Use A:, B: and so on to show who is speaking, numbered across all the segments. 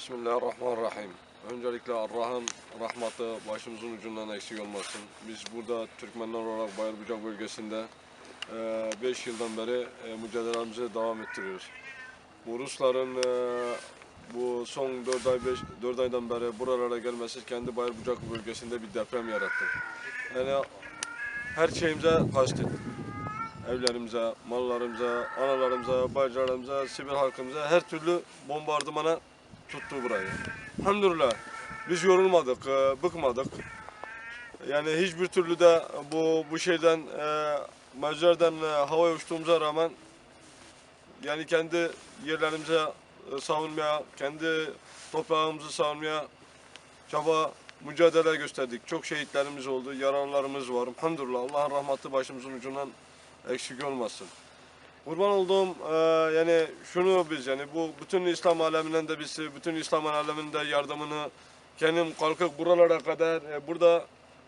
A: Bismillahirrahmanirrahim. Öncelikle Allah'ın rahmatı başımızın ucundan eksik olmasın. Biz burada Türkmenler olarak Bayırbucak bölgesinde 5 yıldan beri e, mücadelemizi devam ettiriyoruz. Bu Rusların e, bu son 4 ay 5 4 aydan beri buralara gelmesi kendi Bayırbucak bölgesinde bir deprem yarattı. Yani her şeyimize kaçtı. Evlerimize, mallarımıza, analarımıza, bacılarımıza, sivil halkımıza her türlü bombardımana tuttu burayı. Elhamdülillah biz yorulmadık, e, bıkmadık. Yani hiçbir türlü de bu bu şeyden e, mevzulardan e, uçtuğumuza rağmen yani kendi yerlerimize e, savunmaya, kendi toprağımızı savunmaya çaba, mücadele gösterdik. Çok şehitlerimiz oldu, yaralılarımız var. Elhamdülillah Allah'ın rahmeti başımızın ucundan eksik olmasın. Kurban olduğum e, yani şunu biz yani bu bütün İslam aleminden de biz bütün İslam aleminde yardımını kendim kalkıp buralara kadar e, burada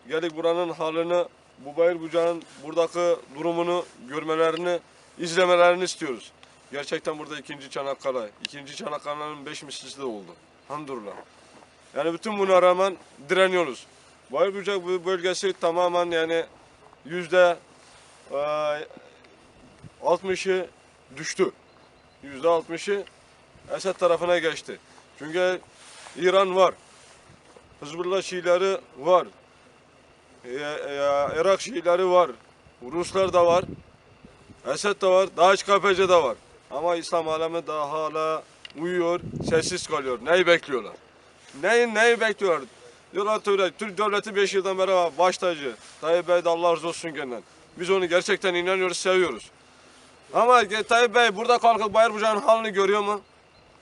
A: gelip buranın halini bu bayır bucağın buradaki durumunu görmelerini izlemelerini istiyoruz. Gerçekten burada ikinci Çanakkale, ikinci Çanakkale'nin beş mislisi de oldu. Hamdülillah. Yani bütün buna rağmen direniyoruz. Bayır bucak bu bölgesi tamamen yani yüzde e, 60'ı düştü. Yüzde 60'ı Esed tarafına geçti. Çünkü İran var. Hızbullah Şiileri var. Ee, e, Irak Şiileri var. Ruslar da var. Esed de var. DAEŞ KPC de var. Ama İslam alemi daha hala uyuyor, sessiz kalıyor. Neyi bekliyorlar? Neyi, neyi bekliyorlar? Diyorlar Türk, Türk devleti 5 yıldan beri baş tacı. Tayyip Bey de Allah razı olsun genden. Biz onu gerçekten inanıyoruz, seviyoruz. Ama Tayyip Bey burada kalkıp Bayırbucak'ın halini görüyor mu?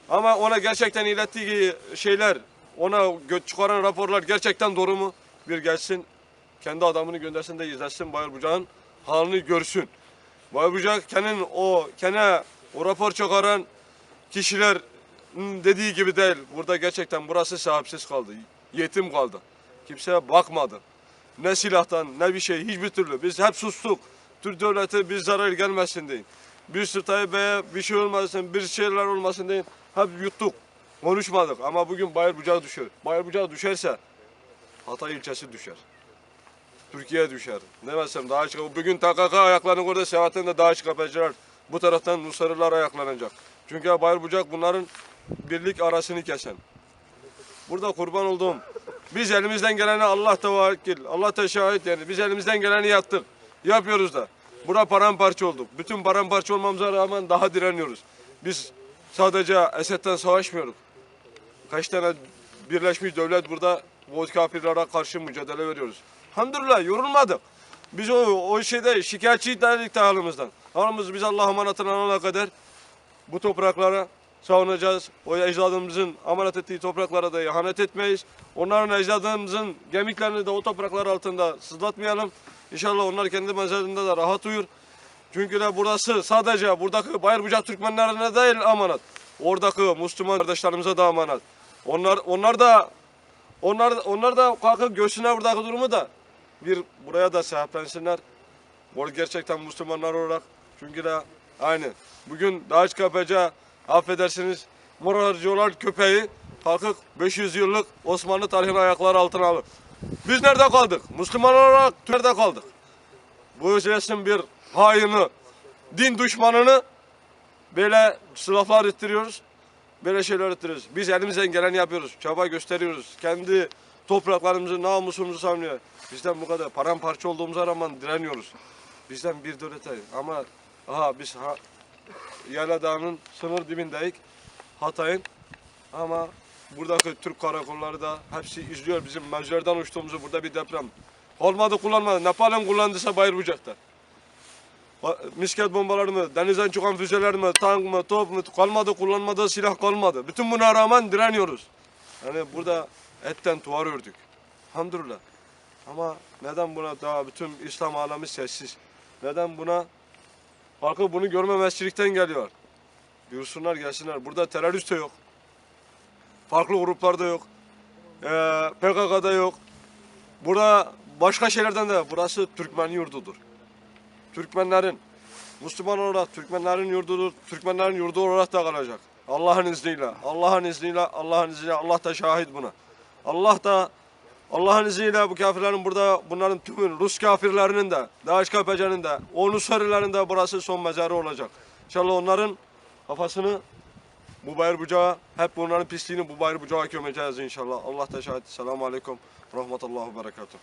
A: Ama ona gerçekten ilettiği şeyler, ona çıkaran raporlar gerçekten doğru mu? Bir gelsin, kendi adamını göndersin de izlesin Bayırbucak'ın halini görsün. Bayırbucak kendi o kene o rapor çıkaran kişiler dediği gibi değil. Burada gerçekten burası sahipsiz kaldı. Yetim kaldı. Kimseye bakmadı. Ne silahtan ne bir şey hiçbir türlü. Biz hep sustuk. Türk devleti bir zarar gelmesin deyin. Bir Tayyip Bey'e bir şey olmasın, bir şeyler olmasın deyin. Hep yuttuk. Konuşmadık ama bugün Bayır Bucağı düşüyor. Bayır Bucağı düşerse Hatay ilçesi düşer. Türkiye düşer. Ne desem daha çıkıyor. Bugün TKK ayaklarını orada Sevaten de daha çıkacaklar. Bu taraftan Nusarılar ayaklanacak. Çünkü Bayır Bucak bunların birlik arasını kesen. Burada kurban olduğum biz elimizden geleni Allah tevakkil, Allah teşahit yani biz elimizden geleni yaptık. Yapıyoruz da. Burada paramparça olduk. Bütün paramparça olmamıza rağmen daha direniyoruz. Biz sadece Esed'den savaşmıyoruz. Kaç tane birleşmiş devlet burada bu kafirlere karşı mücadele veriyoruz. Hamdülillah yorulmadık. Biz o, o şeyde şikayetçi değildik de halimizden. Halimiz biz Allah'a emanetine kadar bu topraklara savunacağız. O ecdadımızın emanet ettiği topraklara da ihanet etmeyiz. Onların ecdadımızın gemiklerini de o topraklar altında sızlatmayalım. İnşallah onlar kendi mezarında da rahat uyur. Çünkü de burası sadece buradaki Bayırbucak Türkmenlerine değil emanet. Oradaki Müslüman kardeşlerimize de emanet. Onlar onlar da onlar onlar da kalkıp göğsüne buradaki durumu da bir buraya da sahiplensinler. Bu gerçekten Müslümanlar olarak. Çünkü de aynı. Bugün Daesh KPC affedersiniz morarcılar köpeği kalkıp 500 yıllık Osmanlı tarihini ayakları altına alır. Biz nerede kaldık? Müslüman olarak nerede kaldık? Bu resim bir haini, din düşmanını böyle silahlar ettiriyoruz. Böyle şeyler ettiriyoruz. Biz elimizden geleni yapıyoruz. Çaba gösteriyoruz. Kendi topraklarımızı, namusumuzu savunuyor. Bizden bu kadar paramparça olduğumuza rağmen direniyoruz. Bizden bir devlete ama aha biz ha, Yayla Dağı'nın sınır dibindeyiz. Hatay'ın ama buradaki Türk karakolları da hepsi izliyor bizim mevzilerden uçtuğumuzu burada bir deprem. Olmadı kullanmadı. Napalm kullandıysa Bayırbucak'ta. Ba- Misket bombaları mı, denizden çıkan füzeler mi, tank mı, top mu kalmadı kullanmadığı silah kalmadı. Bütün buna rağmen direniyoruz. Yani burada etten tuvar ördük. Hamdülillah. Ama neden buna daha bütün İslam alemi sessiz? Neden buna halkı bunu görmemezlikten geliyor? Buyursunlar gelsinler. Burada terörist de yok. Farklı gruplar da yok. Ee, PKK'da yok. Burada başka şeylerden de burası Türkmen yurdudur. Türkmenlerin Müslüman olarak Türkmenlerin yurdudur. Türkmenlerin yurdu olarak da kalacak. Allah'ın izniyle, Allah'ın izniyle, Allah'ın izniyle, Allah da şahit buna. Allah da Allah'ın izniyle bu kafirlerin burada bunların tümün Rus kafirlerinin de DHKPC'nin de o Nusayrilerin de burası son mezarı olacak. İnşallah onların kafasını bu bayır bucağa hep bunların pisliğini bu bayır bucağa gömeceğiz inşallah. Allah da şahit. Selamun Aleyküm. Rahmetullah ve Berekatuhu.